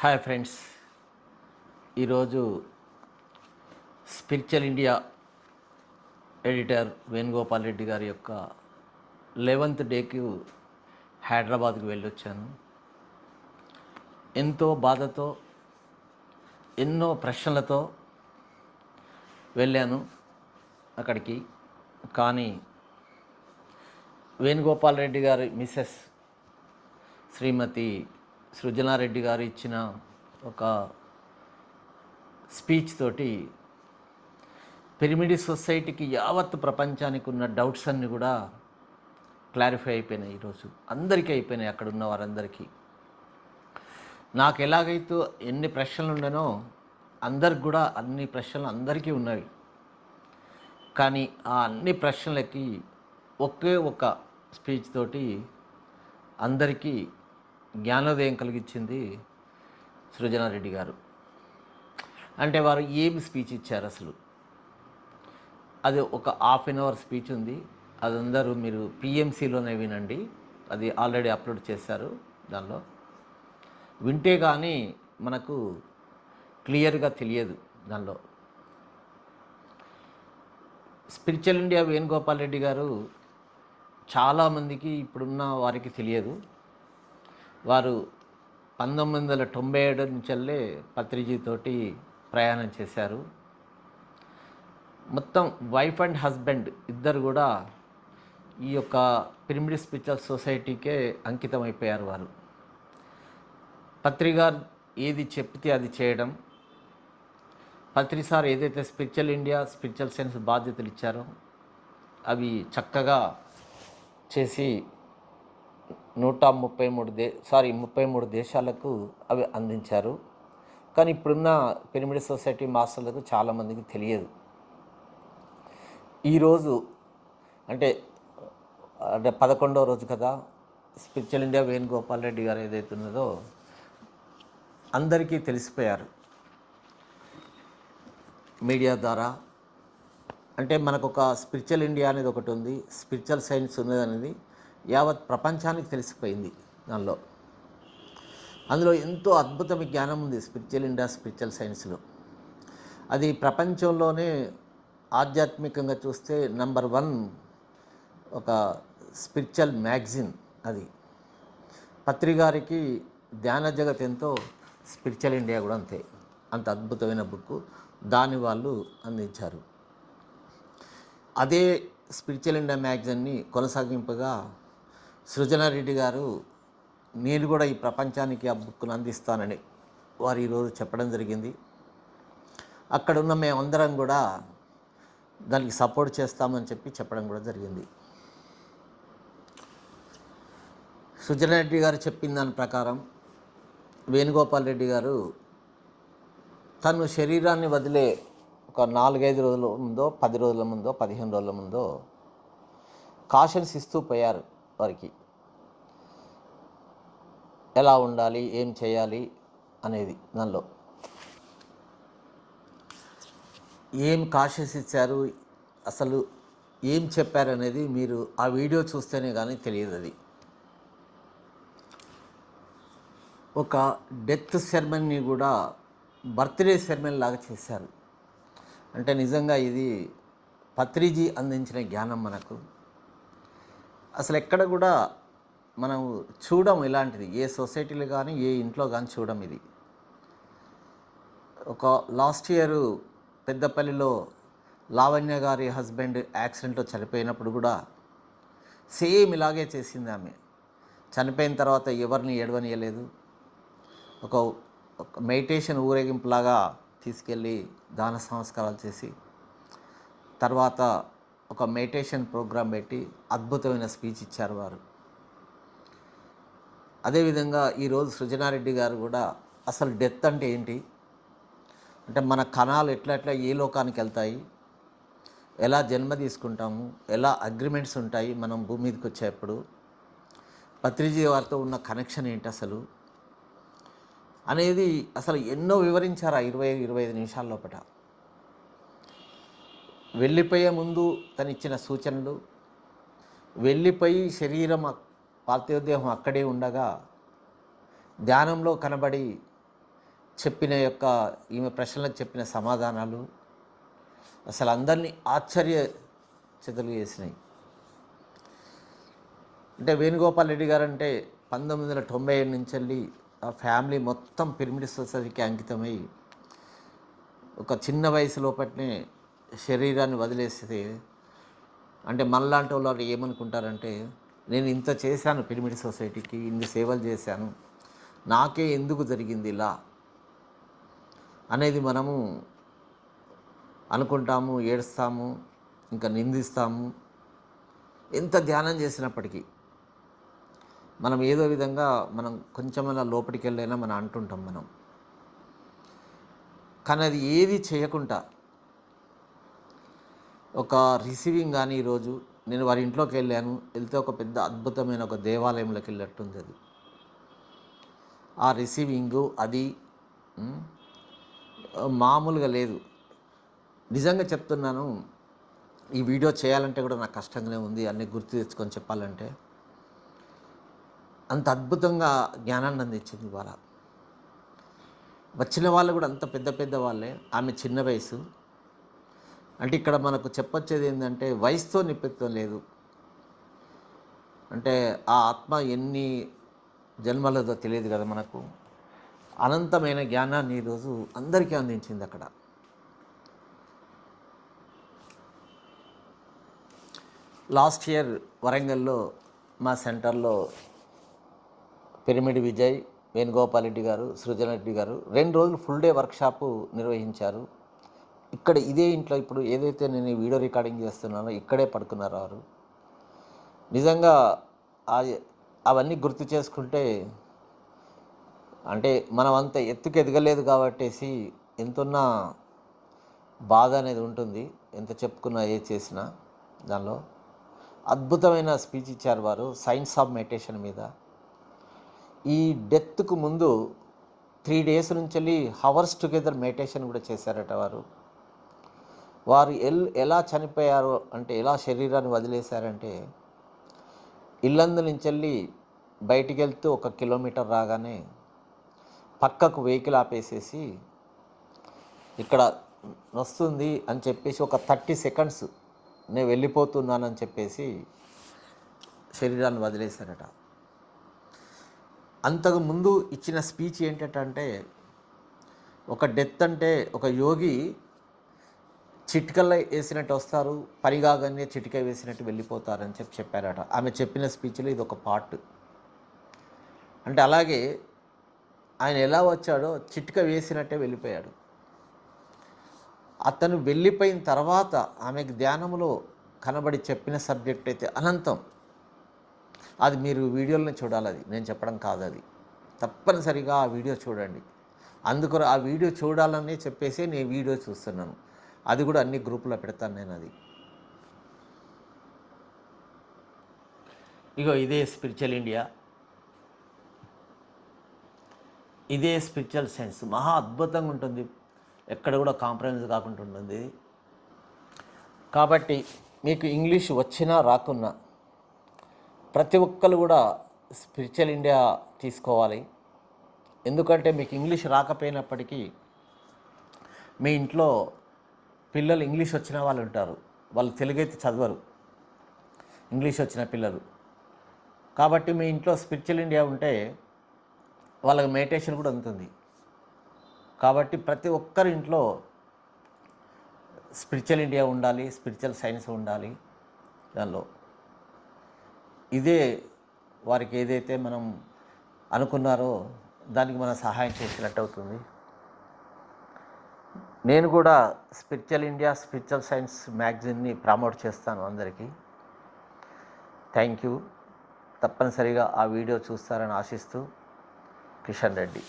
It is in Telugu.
Hi friends. ఈరోజు spiritual India editor Venugopal Reddy గారి యొక్క లెవెంత్ డేకి హైదరాబాద్కి వెళ్ళొచ్చాను. ఎంతో బాధతో ఎన్నో ప్రశ్నలతో వెళ్ళాను అక్కడికి. కానీ వేణుగోపాల్ రెడ్డి గారి మిస్సెస్ శ్రీమతి సృజనారెడ్డి గారు ఇచ్చిన ఒక స్పీచ్ తోటి పిరమిడ్ సొసైటీకి యావత్ ప్రపంచానికి ఉన్న డౌట్స్ అన్నీ కూడా క్లారిఫై అయిపోయినాయి ఈరోజు. అందరికీ అయిపోయినాయి అక్కడ ఉన్న వారందరికీ. నాకు ఎలాగైతే ఎన్ని ప్రశ్నలు ఉండనో అందరికి కూడా అన్ని ప్రశ్నలు అందరికీ ఉన్నవి కానీ ఆ అన్ని ప్రశ్నలకి ఒకే ఒక స్పీచ్ తోటి అందరికీ జ్ఞానోదయం కలిగించింది సృజనారెడ్డి గారు. అంటే వారు ఏం స్పీచ్ ఇచ్చారు అసలు? అది ఒక హాఫ్ అన్ అవర్ స్పీచ్ ఉంది. అది అందరూ మీరు పిఎంసిలోనే వినండి. అది ఆల్రెడీ అప్లోడ్ చేశారు దానిలో. వింటే కానీ మనకు క్లియర్గా తెలియదు దానిలో. స్పిరిచువల్ ఇండియా వేణుగోపాల్ రెడ్డి గారు చాలామందికి ఇప్పుడున్న వారికి తెలియదు. వారు పంతొమ్మిది వందల తొంభై ఏడు నుంచెల్లే పత్రిజీతోటి ప్రయాణం చేశారు. మొత్తం వైఫ్ అండ్ హస్బెండ్ ఇద్దరు కూడా ఈ యొక్క పిరమిడ్ స్పిరిచువల్ సొసైటీకే అంకితం అయిపోయారు వారు. పత్రిక ఏది చెప్తే అది చేయడం పత్రి సార్ ఏదైతే స్పిరిచువల్ ఇండియా స్పిరిచువల్ సైన్స్ బాధ్యతలు ఇచ్చారో అవి చక్కగా చేసి నూట ముప్పై మూడు దే సారీ ముప్పై మూడు దేశాలకు అవి అందించారు. కానీ ఇప్పుడున్న పిరమిడ్ సొసైటీ మాస్టర్లకు చాలామందికి తెలియదు. ఈరోజు అంటే అంటే పదకొండవ రోజు కదా స్పిరిచువల్ ఇండియా వేణుగోపాల్ రెడ్డి గారు ఏదైతే ఉన్నదో అందరికీ తెలిసిపోయారు. మీడియా ద్వారా. అంటే మనకు ఒక స్పిరిచువల్ ఇండియా అనేది ఒకటి ఉంది స్పిరిచువల్ సైన్స్ ఉన్నది అనేది యావత్ ప్రపంచానికి తెలిసిపోయింది దానిలో. అందులో ఎంతో అద్భుతమైన జ్ఞానం ఉంది స్పిరిచువల్ ఇండియా స్పిరిచువల్ సైన్స్లో. అది ప్రపంచంలోనే ఆధ్యాత్మికంగా చూస్తే నంబర్ వన్ ఒక స్పిరిచువల్ మ్యాగజిన్ అది. పత్రికారికి ధ్యాన జగత్ ఎంతో స్పిరిచువల్ ఇండియా కూడా అంతే. అంత అద్భుతమైన బుక్ దాన్ని వాళ్ళు అందించారు. అదే స్పిరిచువల్ ఇండియా మ్యాగజిన్ని కొనసాగింపుగా సృజనారెడ్డి గారు నేను కూడా ఈ ప్రపంచానికి ఆ బుక్ను అందిస్తానని వారు ఈరోజు చెప్పడం జరిగింది. అక్కడున్న మేమందరం కూడా దానికి సపోర్ట్ చేస్తామని చెప్పి చెప్పడం కూడా జరిగింది. సుజనారెడ్డి గారు చెప్పిన దాని ప్రకారం వేణుగోపాల్ రెడ్డి గారు తను శరీరాన్ని వదిలే ఒక నాలుగైదు రోజుల ముందో పది రోజుల ముందో పదిహేను రోజుల ముందో కాషన్స్ ఇస్తూ పోయారు. వారికి ఎలా ఉండాలి ఏం చేయాలి అనేది దానిలో. ఏం కాషెస్ ఇచ్చారు అసలు ఏం చెప్పారు అనేది మీరు ఆ వీడియో చూస్తేనే కానీ తెలియదు అది. ఒక డెత్ సెరమనీ కూడా బర్త్డే సెరమనీ లాగా చేశారు. అంటే నిజంగా ఇది పత్రిజీ అందించిన జ్ఞానం మనకు. అసలు ఎక్కడ కూడా మనం చూడం ఇలాంటిది. ఏ సొసైటీలో కానీ ఏ ఇంట్లో కానీ చూడం ఇది. ఒక లాస్ట్ ఇయర్ పెద్దపల్లిలో లావణ్య గారి హస్బెండ్ యాక్సిడెంట్లో చనిపోయినప్పుడు కూడా సేమ్ ఇలాగే చేసింది ఆమె. చనిపోయిన తర్వాత ఎవరిని ఏడవనియలేదు. ఒక ఒక మెడిటేషన్ ఊరేగింపులాగా తీసుకెళ్ళి దాన సంస్కారాలు చేసి తర్వాత ఒక మెడిటేషన్ ప్రోగ్రాం పెట్టి అద్భుతమైన స్పీచ్ ఇచ్చారు వారు. అదేవిధంగా ఈరోజు సృజనారెడ్డి గారు కూడా అసలు డెత్ అంటే ఏంటి? అంటే మన కణాలు ఎట్లా ఎట్లా ఏ లోకానికి వెళ్తాయి? ఎలా జన్మ తీసుకుంటాము? ఎలా అగ్రిమెంట్స్ ఉంటాయి మనం భూమి మీదకి వచ్చేప్పుడు? పత్రిజీ వారితో ఉన్న కనెక్షన్ ఏంటి అసలు? అనేది అసలు ఎన్నో వివరించారు ఆ ఇరవై ఇరవై ఐదు నిమిషాల లోపల వెళ్ళిపోయే ముందు తనిచ్చిన సూచనలు వెళ్ళిపోయి శరీరం పార్థివదేహం అక్కడే ఉండగా ధ్యానంలో కనబడి చెప్పిన యొక్క ఈమె ప్రశ్నలకు చెప్పిన సమాధానాలు అసలు అందరినీ ఆశ్చర్య చెదలు చేసినాయి. అంటే వేణుగోపాల్ రెడ్డి గారు అంటే పంతొమ్మిది వందల తొంభై ఏడు నుంచి వెళ్ళి ఆ ఫ్యామిలీ మొత్తం పిరమిడ్ సొసైటీకి అంకితమై ఒక చిన్న వయసు లోపట్నే శరీరాన్ని వదిలేస్తే అంటే మనలాంటి వాళ్ళు ఏమనుకుంటారంటే నేను ఇంత చేశాను పిరమిడ్ సొసైటీకి ఇన్ని సేవలు చేశాను నాకే ఎందుకు జరిగింది ఇలా? అనేది మనము అనుకుంటాము ఏడుస్తాము ఇంకా నిందిస్తాము. ఎంత ధ్యానం చేసినప్పటికీ మనం ఏదో విధంగా మనం కొంచెమైనా లోపలికి వెళ్ళైనా మనం అంటుంటాం మనం. కానీ అది ఏది చేయకుండా ఒక రిసీవింగ్ కానీ ఈరోజు నేను వారి ఇంట్లోకి వెళ్ళాను వెళ్తే ఒక పెద్ద అద్భుతమైన ఒక దేవాలయంలోకి వెళ్ళినట్టుంది అది ఆ రిసీవింగు అది మామూలుగా లేదు. నిజంగా చెప్తున్నాను ఈ వీడియో చేయాలంటే కూడా నాకు కష్టంగానే ఉంది అన్నీ గుర్తు తెచ్చుకొని చెప్పాలంటే. అంత అద్భుతంగా జ్ఞానాన్ని అందించింది ఇవాళ. వచ్చిన వాళ్ళు కూడా అంత పెద్ద పెద్ద వాళ్ళే. ఆమె చిన్న వయసు. అంటే ఇక్కడ మనకు చెప్పొచ్చేది ఏంటంటే వయసుతో నిమిత్తం లేదు. అంటే ఆ ఆత్మ ఎన్ని జన్మలదో తెలియదు కదా మనకు. అనంతమైన జ్ఞానాన్ని ఈరోజు అందరికీ అందించింది అక్కడ. లాస్ట్ ఇయర్ వరంగల్లో మా సెంటర్లో పిరమిడ్ విజయ్ వేణుగోపాల్ రెడ్డి గారు సృజన రెడ్డి గారు రెండు రోజులు ఫుల్ డే వర్క్షాపు నిర్వహించారు. ఇక్కడ ఇదే ఇంట్లో ఇప్పుడు ఏదైతే నేను వీడియో రికార్డింగ్ చేస్తున్నానో ఇక్కడే పడుకున్నారు వారు నిజంగా అవన్నీ గుర్తు చేసుకుంటే అంటే మనం అంత ఎత్తుకు ఎదగలేదు కాబట్టేసి ఎంతున్న బాధ అనేది ఉంటుంది. ఎంత చెప్పుకున్నా ఏ చేసినా దానిలో. అద్భుతమైన స్పీచ్ ఇచ్చారు వారు సైన్స్ ఆఫ్ మెడిటేషన్ మీద. ఈ డెత్కు ముందు త్రీ డేస్ నుంచి వెళ్ళి హవర్స్ టుగెదర్ మెడిటేషన్ కూడా చేశారట వారు. వారు ఎల్ ఎలా చనిపోయారు అంటే ఎలా శరీరాన్ని వదిలేశారంటే ఇల్లందు నుంచి వెళ్ళి బయటికి వెళ్తూ ఒక కిలోమీటర్ రాగానే పక్కకు వెహికల్ ఆపేసేసి ఇక్కడ వస్తుంది అని చెప్పేసి ఒక థర్టీ సెకండ్స్ నేను వెళ్ళిపోతున్నానని చెప్పేసి శరీరాన్ని వదిలేశారట. అంతకు ముందు ఇచ్చిన స్పీచ్ ఏంటంటే ఒక డెత్ అంటే ఒక యోగి చిటికల్లో వేసినట్టు వస్తారు పరిగాగానే చిటిక వేసినట్టు వెళ్ళిపోతారని చెప్పి చెప్పారట. ఆమె చెప్పిన స్పీచ్లో ఇది ఒక పార్ట్. అంటే అలాగే ఆయన ఎలా వచ్చాడో చిటిక వేసినట్టే వెళ్ళిపోయాడు. అతను వెళ్ళిపోయిన తర్వాత ఆమెకు ధ్యానంలో కనబడి చెప్పిన సబ్జెక్ట్ అయితే అనంతం. అది మీరు వీడియోలను చూడాలి అది. నేను చెప్పడం కాదు అది. తప్పనిసరిగా ఆ వీడియో చూడండి. అందుకు ఆ వీడియో చూడాలని చెప్పేసి నేను వీడియో చూస్తున్నాను. అది కూడా అన్ని గ్రూపులో పెడతాను నేను అది. ఇగో ఇదే స్పిరిచువల్ ఇండియా ఇదే స్పిరిచువల్ సైన్స్ మహా అద్భుతంగా ఉంటుంది. ఎక్కడ కూడా కాంప్రమైజ్ కాకుండా ఉంటుంది. కాబట్టి మీకు ఇంగ్లీష్ వచ్చినా రాకున్నా ప్రతి ఒక్కరు కూడా స్పిరిచువల్ ఇండియా తీసుకోవాలి. ఎందుకంటే మీకు ఇంగ్లీష్ రాకపోయినప్పటికీ మీ ఇంట్లో పిల్లలు ఇంగ్లీష్ వచ్చిన వాళ్ళు ఉంటారు. వాళ్ళు తెలుగైతే చదవరు. ఇంగ్లీష్ వచ్చిన పిల్లలు. కాబట్టి మీ ఇంట్లో స్పిరిచువల్ ఇండియా ఉంటే వాళ్ళకి మెడిటేషన్ కూడా ఉంటుంది కాబట్టి ప్రతి ఒక్కరి ఇంట్లో స్పిరిచువల్ ఇండియా ఉండాలి స్పిరిచువల్ సైన్స్ ఉండాలి దానిలో. ఇదే వారికి ఏదైతే మనం అనుకున్నారో దానికి మనం సహాయం చేసినట్టు అవుతుంది. నేను కూడా స్పిరిచువల్ ఇండియా స్పిరిచువల్ సైన్స్ మ్యాగజైన్ని ప్రమోట్ చేస్తాను అందరికీ. Thank you. తప్పనిసరిగా ఆ వీడియో చూస్తారని ఆశిస్తూ కిషన్ రెడ్డి.